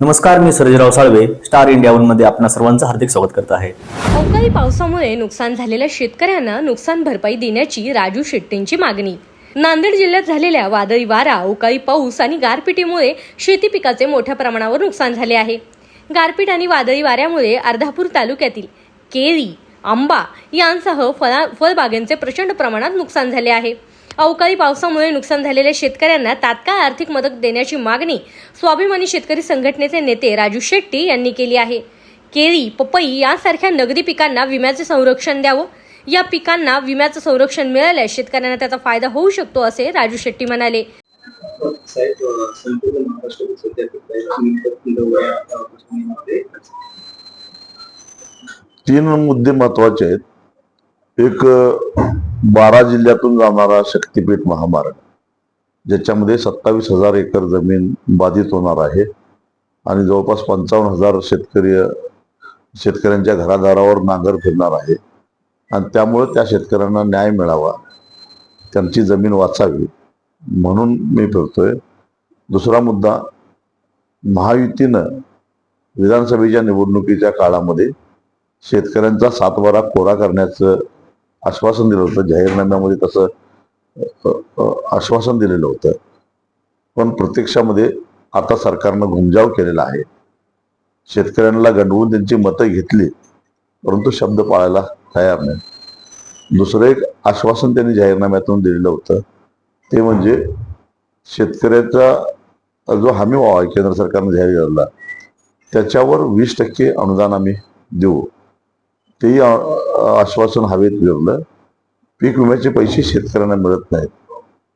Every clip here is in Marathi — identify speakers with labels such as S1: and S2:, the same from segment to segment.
S1: नमस्कार मी सर्जराव साळवे स्टार इंडिया वनमध्ये आपणा सर्वांचं हार्दिक स्वागत करत आहे.
S2: अवकाळी पावसामुळे नुकसान झालेल्या शेतकऱ्यांना नुकसान भरपाई देण्याची राजू शेट्टींची मागणी. नांदेड जिल्ह्यात झालेल्या वादळी वारा अवकाळी पाऊस आणि गारपिटीमुळे शेती पिकाचे मोठ्या प्रमाणावर नुकसान झाले आहे. गारपीट आणि वादळी वाऱ्यामुळे अर्धापूर तालुक्यातील केळी आंबा यांसह फळा फळबागांचे प्रचंड प्रमाणात नुकसान झाले आहे. अवकाळी पावसामुळे नुकसान झालेल्या शेतकऱ्यांना तात्काळ आर्थिक मदत देण्याची मागणी स्वाभिमानी शेतकरी संघटनेचे नेते राजू शेट्टी यांनी केली आहे. केळी पपई यासारख्या नगदी पिकांना विम्याचे संरक्षण द्यावं. या पिकांना विम्याचं संरक्षण मिळाल्यास शेतकऱ्यांना त्याचा फायदा होऊ शकतो असे राजू शेट्टी म्हणाले.
S3: तीन मुद्दे महत्त्वाचे आहेत. एक बारा जिल्ह्यातून जाणारा शक्तीपीठ महामार्ग ज्याच्यामध्ये सत्तावीस हजार एकर जमीन बाधित होणार आहे. आणि जवळपास पंचावन्न हजार शेतकरी शेतकऱ्यांच्या घरादारावर नांगर फिरणार आहे. आणि त्यामुळे त्या शेतकऱ्यांना न्याय मिळावा त्यांची जमीन वाचावी म्हणून मी फिरतोय. दुसरा मुद्दा महायुतीनं विधानसभेच्या निवडणुकीच्या काळामध्ये शेतकऱ्यांचा सातबारा कोरा करण्याचं आश्वासन दिलं होतं जाहीरनाम्यामध्ये तसं आश्वासन दिलेलं होतं. पण प्रत्यक्षामध्ये आता सरकारनं घुमजाव केलेला आहे. शेतकऱ्यांना गंडवून त्यांची मतं घेतली परंतु शब्द पाळायला तयार नाही. दुसरं एक आश्वासन त्यांनी जाहीरनाम्यातून दिलेलं होतं ते म्हणजे शेतकऱ्याचा जो हमी व्हावा आहे केंद्र सरकारनं जाहीर केलेला त्याच्यावर वीस टक्के अनुदान आम्ही देऊ. तेही आश्वासन हवेत विरलं पीक विम्याचे पैसे शेतकऱ्यांना मिळत नाहीत.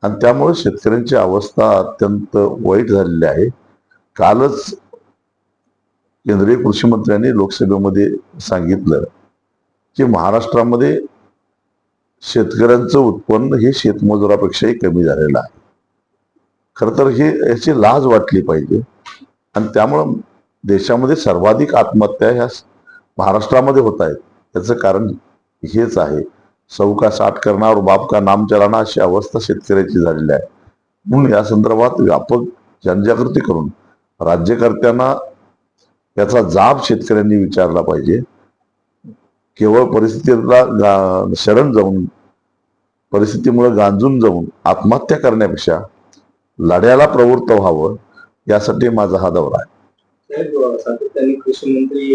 S3: आणि त्यामुळे शेतकऱ्यांची अवस्था अत्यंत वाईट झालेली आहे. कालच केंद्रीय कृषी मंत्र्यांनी लोकसभेमध्ये सांगितलं की महाराष्ट्रामध्ये शेतकऱ्यांचं उत्पन्न हे शेतमजुरापेक्षाही कमी झालेलं आहे. खरं तर हे याची लाज वाटली पाहिजे. आणि त्यामुळं देशामध्ये सर्वाधिक आत्महत्या ह्या महाराष्ट्रामध्ये होत आहेत. त्याचं कारण हेच आहे. सौका साठ करणार बाप का नाम चलाना अशी अवस्था शेतकऱ्याची झालेली आहे. म्हणून या संदर्भात व्यापक जनजागृती करून राज्यकर्त्यांना याचा जाब शेतकऱ्यांनी विचारला पाहिजे. केवळ परिस्थितीला गा शरण जाऊन परिस्थितीमुळे गांजून जाऊन आत्महत्या करण्यापेक्षा लढ्याला प्रवृत्त व्हावं यासाठी माझा हा दौरा आहे.
S4: साहेब सातत्याने कृषी मंत्री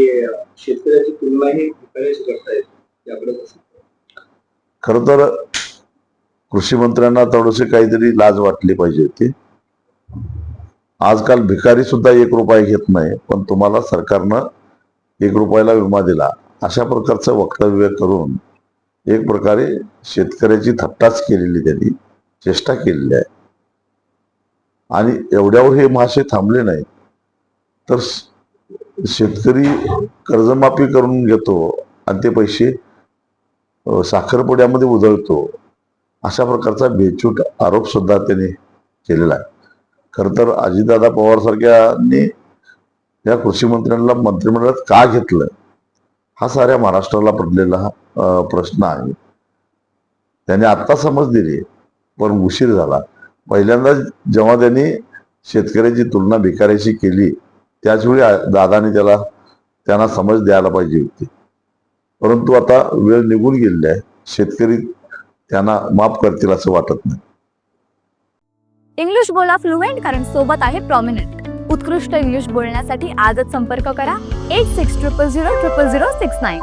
S4: शेतकऱ्याची तुलनाही पिकाशी करतायत याकडे
S3: खर तर कृषी मंत्र्यांना थोडीशी काहीतरी लाज वाटली पाहिजे होती. आजकाल भिकारी सुद्धा एक रुपया घेत नाही पण तुम्हाला सरकारनं एक रुपयाला विमा दिला. अशा प्रकारचं वक्तव्य करून एक प्रकारे शेतकऱ्याची थट्टाच केलेली त्यांनी चेष्टा केलेली आहे. आणि एवढ्यावर हे मासे थांबले नाहीत. तर शेतकरी कर्जमाफी करून घेतो आणि ते पैसे साखरपुड्यामध्ये उधळतो अशा प्रकारचा बेचूट आरोप सुद्धा त्याने केलेला आहे. खरं तर अजितदादा पवारसारख्यांनी या कृषी मंत्र्यांना मंत्रिमंडळात का घेतलं? हा साऱ्या महाराष्ट्राला पडलेला प्रश्न आहे. त्याने आत्ता समज दिली पण उशीर झाला. पहिल्यांदा जेव्हा त्यांनी शेतकऱ्याची तुलना भिकाऱ्याशी केली त्याचवेळी दादाने त्याला त्यांना समज द्यायला पाहिजे होती. परंतु आता वेळ निघून गेलेली आहे. शेतकरी त्यांना माफ करतील असं वाटत नाही.
S5: इंग्लिश बोला फ्लुएंट कारण सोबत आहे प्रॉमिनंट उत्कृष्ट इंग्लिश बोलण्यासाठी आजच संपर्क करा. Eight six triple zero triple zero six nine